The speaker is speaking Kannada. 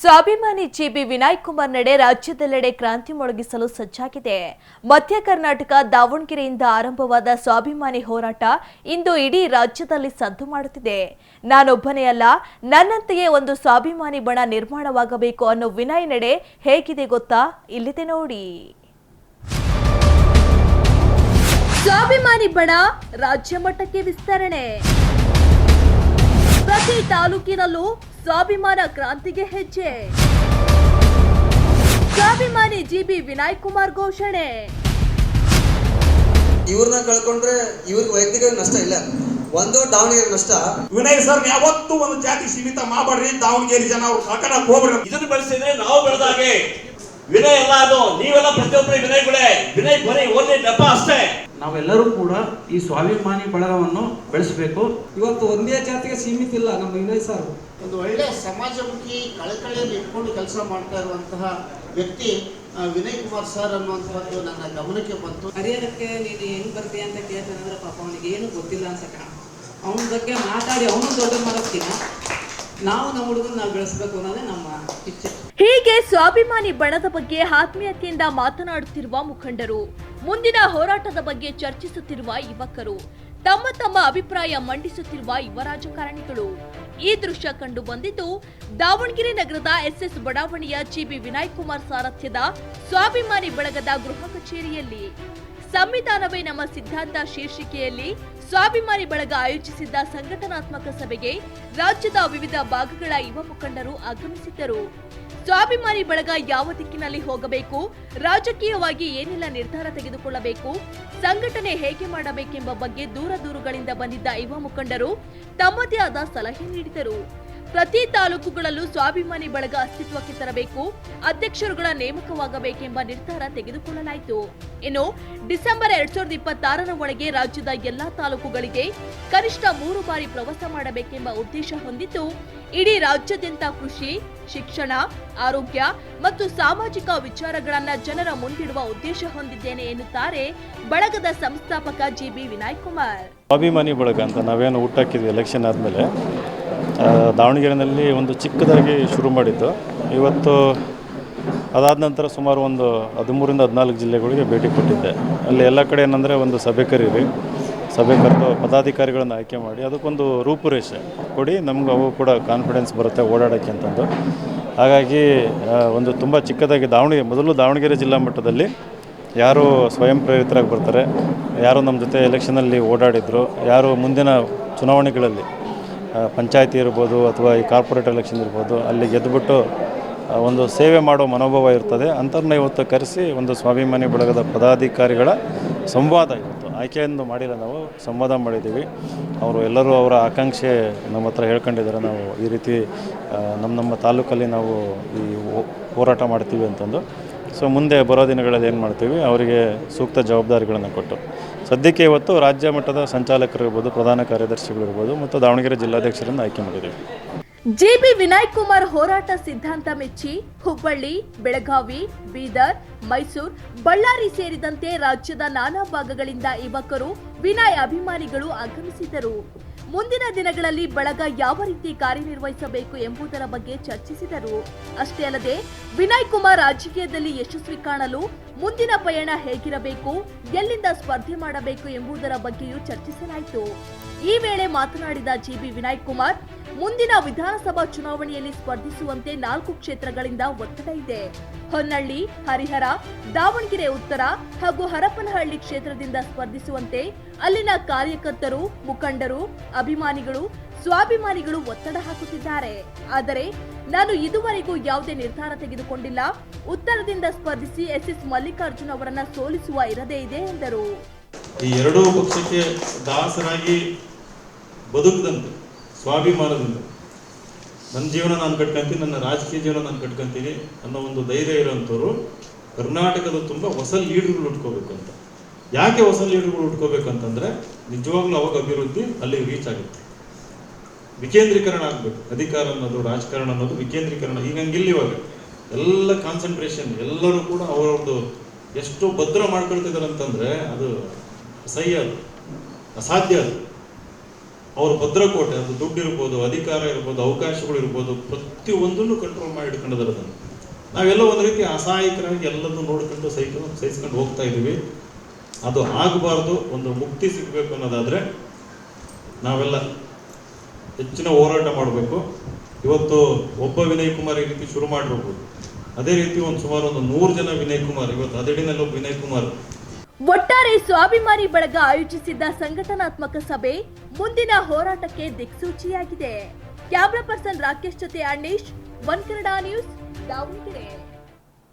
ಸ್ವಾಭಿಮಾನಿ ಜಿಬಿ ವಿನಾಯಕ್ ಕುಮಾರ್ ನಡೆ ರಾಜ್ಯದೆಲ್ಲೆಡೆ ಕ್ರಾಂತಿ ಮೊಳಗಿಸಲು ಸಜ್ಜಾಗಿದೆ. ಮಧ್ಯ ಕರ್ನಾಟಕ ದಾವಣಗೆರೆಯಿಂದ ಆರಂಭವಾದ ಸ್ವಾಭಿಮಾನಿ ಹೋರಾಟ ಇಂದು ಇಡೀ ರಾಜ್ಯದಲ್ಲಿ ಸದ್ದು ಮಾಡುತ್ತಿದೆ. ನಾನೊಬ್ಬನೇ ಅಲ್ಲ, ನನ್ನಂತೆಯೇ ಒಂದು ಸ್ವಾಭಿಮಾನಿ ಬಣ ನಿರ್ಮಾಣವಾಗಬೇಕು ಅನ್ನೋ ವಿನಯ್ ನಡೆ ಹೇಗಿದೆ ಗೊತ್ತಾ? ಇಲ್ಲಿದೆ ನೋಡಿ. ಸ್ವಾಭಿಮಾನಿ ಬಣ ರಾಜ್ಯ ಮಟ್ಟಕ್ಕೆ ವಿಸ್ತರಣೆ. ಪ್ರತಿ ತಾಲೂಕಿನಲ್ಲೂ ಸ್ವಾಭಿಮಾನ ಕ್ರಾಂತಿಗೆ ಹೆಜ್ಜೆ. ಸ್ವಾಭಿಮಾನಿ ಜಿಬಿ ವಿನಾಯಕ್ ಕುಮಾರ್ ಘೋಷಣೆ. ಇವ್ರನ್ನ ಕಳ್ಕೊಂಡ್ರೆ ಇವ್ರಿಗೆ ವೈಯಕ್ತಿಕ ನಷ್ಟ ಇಲ್ಲ. ಒಂದು ದಾವಣಗೆರೆ ನಷ್ಟ. ವಿನಯ್ ಸರ್ ಯಾವತ್ತೂ ಒಂದು ಜಾತಿ ಸೀಮಿತ ಮಾಡಬೇಡ್ರಿ. ದಾವಣಗೆರೆ ಜನ ಅವ್ರು ಕಳ್ಕೊಳಕ್ ಹೋಗ್ಬೇಡ್ರಿ ಇದನ್ನು ಬೆಳೆಸಿದ್ರೆ ನಾವು ಬೆಳೆದಾಗೆ ವಿನಯ್ ಎಲ್ಲ ಅದು ನೀವೆಲ್ಲ ಪ್ರತಿಯೊಬ್ಬರು ವಿನಯಗಳೇ ವಿನಯ್ ಬರೀ ಓನ್ಲಿ ನೆಪ ಅಷ್ಟೇ. ನಾವೆಲ್ಲರೂ ಕೂಡ ಈ ಸ್ವಾಭಿಮಾನಿ ಬಳಗವನ್ನು ಬೆಳೆಸಬೇಕು. ಇವತ್ತು ಒಂದೇ ಜಾತಿಗೆ ಸೀಮಿತ ಇಲ್ಲ ನಮ್ಮ ವಿನಯ್ ಸರ್. ಒಂದು ಒಳ್ಳೆ ಸಮಾಜಮುಖಿ ಕಳಕಳಿಯಲ್ಲಿ ಇಟ್ಕೊಂಡು ಕೆಲಸ ಮಾಡ್ತಾ ಇರುವಂತಹ ವ್ಯಕ್ತಿ ವಿನಯ್ ಕುಮಾರ್ ಸರ್ ಅನ್ನುವಂಥದ್ದು ನನ್ನ ಗಮನಕ್ಕೆ ಬಂತು. ಹರಿಹರಕ್ಕೆ ನೀನು ಹೆಂಗ್ ಬರ್ತೀಯ ಅಂತ ಕೇಳ್ತಾನೆ ಅಂದ್ರೆ ಪಾಪ ಅವನಿಗೆ ಏನು ಗೊತ್ತಿಲ್ಲ ಅನ್ಸಕ ಅವನ ಬಗ್ಗೆ ಮಾತಾಡಿ ಅವನು ದೊಡ್ಡ ಮಾಡೋಕ್ಕಿಂತ ನಾವು ನಮ್ಮ ನಾವು ಬೆಳೆಸಬೇಕು ಅನ್ನೋದೇ ನಮ್ಮ ಇಚ್ಛೆ. ಹೀಗೆ ಸ್ವಾಭಿಮಾನಿ ಬಣದ ಬಗ್ಗೆ ಆತ್ಮೀಯತೆಯಿಂದ ಮಾತನಾಡುತ್ತಿರುವ ಮುಖಂಡರು, ಮುಂದಿನ ಹೋರಾಟದ ಬಗ್ಗೆ ಚರ್ಚಿಸುತ್ತಿರುವ ಯುವಕರು, ತಮ್ಮ ತಮ್ಮ ಅಭಿಪ್ರಾಯ ಮಂಡಿಸುತ್ತಿರುವ ಯುವ ರಾಜಕಾರಣಿಗಳು. ಈ ದೃಶ್ಯ ಕಂಡು ಬಂದಿದ್ದು, ದಾವಣಗೆರೆ ನಗರದ ಎಸ್ಎಸ್ ಬಡಾವಣೆಯ ಜಿಬಿ ವಿನಾಯ್ ಕುಮಾರ್ ಸಾರಥ್ಯದ ಸ್ವಾಭಿಮಾನಿ ಬಳಗದ ಗೃಹ ಕಚೇರಿಯಲ್ಲಿ. ಸಂವಿಧಾನವೇ ನಮ್ಮ ಸಿದ್ಧಾಂತ ಶೀರ್ಷಿಕೆಯಲ್ಲಿ ಸ್ವಾಭಿಮಾನಿ ಬಳಗ ಆಯೋಜಿಸಿದ್ದ ಸಂಘಟನಾತ್ಮಕ ಸಭೆಗೆ ರಾಜ್ಯದ ವಿವಿಧ ಭಾಗಗಳ ಯುವ ಮುಖಂಡರು ಆಗಮಿಸಿದ್ದರು. ಸ್ವಾಭಿಮಾನಿ ಬಳಗ ಯಾವ ದಿಕ್ಕಿನಲ್ಲಿ ಹೋಗಬೇಕು, ರಾಜಕೀಯವಾಗಿ ಏನೆಲ್ಲ ನಿರ್ಧಾರ ತೆಗೆದುಕೊಳ್ಳಬೇಕು, ಸಂಘಟನೆ ಹೇಗೆ ಮಾಡಬೇಕೆಂಬ ಬಗ್ಗೆ ದೂರ ದೂರುಗಳಿಂದ ಬಂದಿದ್ದ ಯುವ ಮುಖಂಡರು ತಮ್ಮದೇ ಆದ ಸಲಹೆ ನೀಡಿದರು. ಪ್ರತಿ ತಾಲೂಕುಗಳಲ್ಲೂ ಸ್ವಾಭಿಮಾನಿ ಬಳಗ ಅಸ್ತಿತ್ವಕ್ಕೆ ತರಬೇಕು. ಅಧ್ಯಕ್ಷರುಗಳ ನೇಮಕವಾಗಬೇಕೆಂಬ ನಿರ್ಧಾರ ತೆಗೆದುಕೊಳ್ಳಲಾಯಿತು. ಇನ್ನು ಡಿಸೆಂಬರ್ ಎರಡ್ ಸಾವಿರದ ಇಪ್ಪತ್ತಾರರ ಒಳಗೆ ರಾಜ್ಯದ ಎಲ್ಲಾ ತಾಲೂಕುಗಳಿಗೆ ಕನಿಷ್ಠ ಮೂರು ಬಾರಿ ಪ್ರವಾಸ ಮಾಡಬೇಕೆಂಬ ಉದ್ದೇಶ ಹೊಂದಿದ್ದು, ಇಡೀ ರಾಜ್ಯಾದ್ಯಂತ ಕೃಷಿ, ಶಿಕ್ಷಣ, ಆರೋಗ್ಯ ಮತ್ತು ಸಾಮಾಜಿಕ ವಿಚಾರಗಳನ್ನ ಜನರ ಮುಂದಿಡುವ ಉದ್ದೇಶ ಹೊಂದಿದ್ದೇನೆ ಎನ್ನುತ್ತಾರೆ ಬಳಗದ ಸಂಸ್ಥಾಪಕ ಜಿಬಿ ವಿನಾಯ್ ಕುಮಾರ್. ಸ್ವಾಭಿಮಾನಿ ಬಳಗ ಅಂತ ನಾವೇನು ಊಟಕ್ಕಿದ್ವಿ ಎಲೆಕ್ಷನ್ ಆದಮೇಲೆ. ದಾವಣಗೆರೆಯಲ್ಲಿ ಒಂದು ಚಿಕ್ಕದಾಗಿ ಶುರು ಮಾಡಿದ್ದು. ಇವತ್ತು ಅದಾದ ನಂತರ ಸುಮಾರು ಒಂದು ಹದಿಮೂರಿಂದ ಹದಿನಾಲ್ಕು ಜಿಲ್ಲೆಗಳಿಗೆ ಭೇಟಿ ಕೊಟ್ಟಿದ್ದೆ. ಅಲ್ಲಿ ಎಲ್ಲ ಕಡೆ ಏನಂದರೆ ಒಂದು ಸಭೆ ಕರೀರಿ. ಸಭೆ ಕರೆದು ಪದಾಧಿಕಾರಿಗಳನ್ನು ಆಯ್ಕೆ ಮಾಡಿ ಅದಕ್ಕೊಂದು ರೂಪುರೇಷೆ ಕೊಡಿ, ನಮ್ಗೆ ಅವು ಕೂಡ ಕಾನ್ಫಿಡೆನ್ಸ್ ಬರುತ್ತೆ ಓಡಾಡೋಕ್ಕೆ ಅಂತಂದು. ಹಾಗಾಗಿ ಒಂದು ತುಂಬ ಚಿಕ್ಕದಾಗಿ ದಾವಣಗೆರೆ, ಮೊದಲು ದಾವಣಗೆರೆ ಜಿಲ್ಲಾ ಮಟ್ಟದಲ್ಲಿ ಯಾರು ಸ್ವಯಂ ಪ್ರೇರಿತರಾಗಿ ಬರ್ತಾರೆ, ಯಾರು ನಮ್ಮ ಜೊತೆ ಎಲೆಕ್ಷನಲ್ಲಿ ಓಡಾಡಿದ್ರು, ಯಾರು ಮುಂದಿನ ಚುನಾವಣೆಗಳಲ್ಲಿ ಪಂಚಾಯತಿ ಇರ್ಬೋದು ಅಥವಾ ಈ ಕಾರ್ಪೊರೇಟ್ ಎಲೆಕ್ಷನ್ ಇರ್ಬೋದು, ಅಲ್ಲಿ ಗೆದ್ದುಬಿಟ್ಟು ಒಂದು ಸೇವೆ ಮಾಡೋ ಮನೋಭಾವ ಇರ್ತದೆ. ಅಂಥವ್ರನ್ನ ಇವತ್ತು ಕರೆಸಿ ಒಂದು ಸ್ವಾಭಿಮಾನಿ ಬಳಗದ ಪದಾಧಿಕಾರಿಗಳ ಸಂವಾದ ಇವತ್ತು ಆಯ್ಕೆಯನ್ನು ಮಾಡಿಲ್ಲ ನಾವು, ಸಂವಾದ ಮಾಡಿದ್ದೀವಿ. ಅವರು ಎಲ್ಲರೂ ಅವರ ಆಕಾಂಕ್ಷೆ ನಮ್ಮ ಹತ್ರ ಹೇಳ್ಕೊಂಡಿದ್ದಾರೆ. ನಾವು ಈ ರೀತಿ ನಮ್ಮ ನಮ್ಮ ತಾಲೂಕಲ್ಲಿ ನಾವು ಈ ಹೋರಾಟ ಮಾಡ್ತೀವಿ ಅಂತಂದು. ಸೊ ಮುಂದೆ ಬರೋ ದಿನಗಳಲ್ಲಿ ಏನು ಮಾಡ್ತೀವಿ? ಅವರಿಗೆ ಸೂಕ್ತ ಜವಾಬ್ದಾರಿಗಳನ್ನು ಕೊಟ್ಟು. ಸದ್ಯಕ್ಕೆ ಇವತ್ತು ರಾಜ್ಯ ಮಟ್ಟದ ಸಂಚಾಲಕರಿರ್ಬೋದು, ಪ್ರಧಾನ ಕಾರ್ಯದರ್ಶಿಗಳಿರ್ಬೋದು ಮತ್ತು ದಾವಣಗೆರೆ ಜಿಲ್ಲಾಧ್ಯಕ್ಷರನ್ನು ಆಯ್ಕೆ ಮಾಡಿದ್ದೀವಿ. ಜಿಬಿ ವಿನಾಯಕ್ ಕುಮಾರ್ ಹೋರಾಟ ಸಿದ್ಧಾಂತ ಮೆಚ್ಚಿ ಹುಬ್ಬಳ್ಳಿ, ಬೆಳಗಾವಿ, ಬೀದರ್, ಮೈಸೂರು, ಬಳ್ಳಾರಿ ಸೇರಿದಂತೆ ರಾಜ್ಯದ ನಾನಾ ಭಾಗಗಳಿಂದ ಯುವಕರು ವಿನಯ್ ಅಭಿಮಾನಿಗಳು ಆಗಮಿಸಿದರು ಮುಂದಿನ ದಿನಗಳಲ್ಲಿ ಬಳಗ ಯಾವ ರೀತಿ ಕಾರ್ಯನಿರ್ವಹಿಸಬೇಕು ಎಂಬುದರ ಬಗ್ಗೆ ಚರ್ಚಿಸಿದರು. ಅಷ್ಟೇ ಅಲ್ಲದೆ, ವಿನಯ್ ಕುಮಾರ್ ರಾಜಕೀಯದಲ್ಲಿ ಯಶಸ್ವಿ ಕಾಣಲು ಮುಂದಿನ ಪಯಣ ಹೇಗಿರಬೇಕು, ಎಲ್ಲಿಂದ ಸ್ಪರ್ಧೆ ಮಾಡಬೇಕು ಎಂಬುದರ ಬಗ್ಗೆಯೂ ಚರ್ಚಿಸಲಾಯಿತು. ಈ ವೇಳೆ ಮಾತನಾಡಿದ ಜಿಬಿ ವಿನಯ್ ಕುಮಾರ್ ಮುಂದಿನ ವಿಧಾನಸಭಾ ಚುನಾವಣೆಯಲ್ಲಿ ಸ್ಪರ್ಧಿಸುವಂತೆ ನಾಲ್ಕು ಕ್ಷೇತ್ರಗಳಿಂದ ಒತ್ತಡ ಇದೆ. ಹೊನ್ನಳ್ಳಿ ಹರಿಹರ, ದಾವಣಗೆರೆ ಉತ್ತರ ಹಾಗೂ ಹರಪನಹಳ್ಳಿ ಕ್ಷೇತ್ರದಿಂದ ಸ್ಪರ್ಧಿಸುವಂತೆ ಅಲ್ಲಿನ ಕಾರ್ಯಕರ್ತರು, ಮುಖಂಡರು, ಅಭಿಮಾನಿಗಳು, ಸ್ವಾಭಿಮಾನಿಗಳು ಒತ್ತಡ ಹಾಕುತ್ತಿದ್ದಾರೆ. ಆದರೆ ನಾನು ಇದುವರೆಗೂ ಯಾವುದೇ ನಿರ್ಧಾರ ತೆಗೆದುಕೊಂಡಿಲ್ಲ. ಉತ್ತರದಿಂದ ಸ್ಪರ್ಧಿಸಿ ಎಸ್ಎಸ್ ಮಲ್ಲಿಕಾರ್ಜುನ್ ಅವರನ್ನ ಸೋಲಿಸುವ ಇರದೇ ಇದೆ ಎಂದರು. ಈ ಎರಡೂ ಪಕ್ಷಕ್ಕೆ ದಾಸರಾಗಿ ಬದುಕದಂತೆ ಸ್ವಾಭಿಮಾನದಿಂದ. ನನ್ನ ಜೀವನ ನಾನು ಕಟ್ಕೊಂತೀನಿ, ನನ್ನ ರಾಜಕೀಯ ಜೀವನ ನಾನು ಕಟ್ಕೊಂತೀನಿ ಅನ್ನೋ ಒಂದು ಧೈರ್ಯ ಇರೋಂಥವ್ರು ಕರ್ನಾಟಕದ ತುಂಬ ಹೊಸ ಲೀಡರ್ಗಳು ಉಟ್ಕೋಬೇಕು ಅಂತ ಯಾಕೆ ಹೊಸ ಲೀಡರ್ಗಳು ಉಟ್ಕೋಬೇಕು ಅಂತಂದ್ರೆ ನಿಜವಾಗ್ಲೂ ಅವಾಗ ಅಭಿವೃದ್ಧಿ ಅಲ್ಲಿ ರೀಚ್ ಆಗುತ್ತೆ. ವಿಕೇಂದ್ರೀಕರಣ ಆಗಬೇಕು. ಅಧಿಕಾರ ಅನ್ನೋದು, ರಾಜಕಾರಣ ಅನ್ನೋದು ವಿಕೇಂದ್ರೀಕರಣ. ಈಗ ಹಂಗಿಲ್ಲ ಇವಾಗ. ಎಲ್ಲ ಕಾನ್ಸಂಟ್ರೇಷನ್ ಎಲ್ಲರೂ ಕೂಡ ಅವರದ್ದು ಎಷ್ಟು ಭದ್ರ ಮಾಡ್ಕೊಳ್ತಿದ್ದಾರೆ ಅಂತಂದ್ರೆ ಅದು ಅಸಹ್ಯ ಅದು. ಅಸಾಧ್ಯ ಅದು. ಅವ್ರ ಭದ್ರಕೋಟೆ, ಅದು ದುಡ್ಡು ಇರ್ಬೋದು, ಅಧಿಕಾರ ಇರ್ಬೋದು, ಅವಕಾಶಗಳು ಇರ್ಬೋದು, ಪ್ರತಿಯೊಂದನ್ನು ಕಂಟ್ರೋಲ್ ಮಾಡಿ ಇಟ್ಕೊಂಡಿದ್ದಾರೆ ಅದನ್ನು. ನಾವೆಲ್ಲ ಒಂದು ರೀತಿ ಅಸಹಾಯಕರಾಗಿ ಎಲ್ಲದನ್ನು ನೋಡ್ಕೊಂಡು ಸಹಿಕೊಂಡು ಸಹಿಸ್ಕೊಂಡು ಹೋಗ್ತಾ ಇದ್ದೀವಿ. ಅದು ಆಗಬಾರ್ದು, ಒಂದು ಮುಕ್ತಿ ಸಿಗಬೇಕು ಅನ್ನೋದಾದರೆ ನಾವೆಲ್ಲ ಹೆಚ್ಚಿನ ಹೋರಾಟ ಮಾಡಬೇಕು. ಇವತ್ತು ಒಬ್ಬ ವಿನಯ್ ಕುಮಾರ್ ಈ ರೀತಿ ಶುರು ಮಾಡಿರ್ಬೋದು. ಅದೇ ರೀತಿ ಒಂದು ಸುಮಾರು ಒಂದು ನೂರು ಜನ ವಿನಯ್ ಕುಮಾರ್, ಇವತ್ತು ಅದಡಿನಲ್ಲಿ ಒಬ್ಬ ವಿನಯ್ ಕುಮಾರ್ ಒಟ್ಟಾರೆ ಸ್ವಾಭಿಮಾನಿ ಬಳಗ ಆಯೋಜಿಸಿದ್ದ ಸಂಘಟನಾತ್ಮಕ ಸಭೆ ಮುಂದಿನ ಹೋರಾಟಕ್ಕೆ ದಿಕ್ಸೂಚಿಯಾಗಿದೆ. ಕ್ಯಾಮ್ರಾ ಪರ್ಸನ್ ರಾಕೇಶ್ ಜೊತೆ ಅಣ್ಣೇಶ್ ಒನ್ ಕನ್ನಡ ನ್ಯೂಸ್, ದಾವಣಗೆರೆ.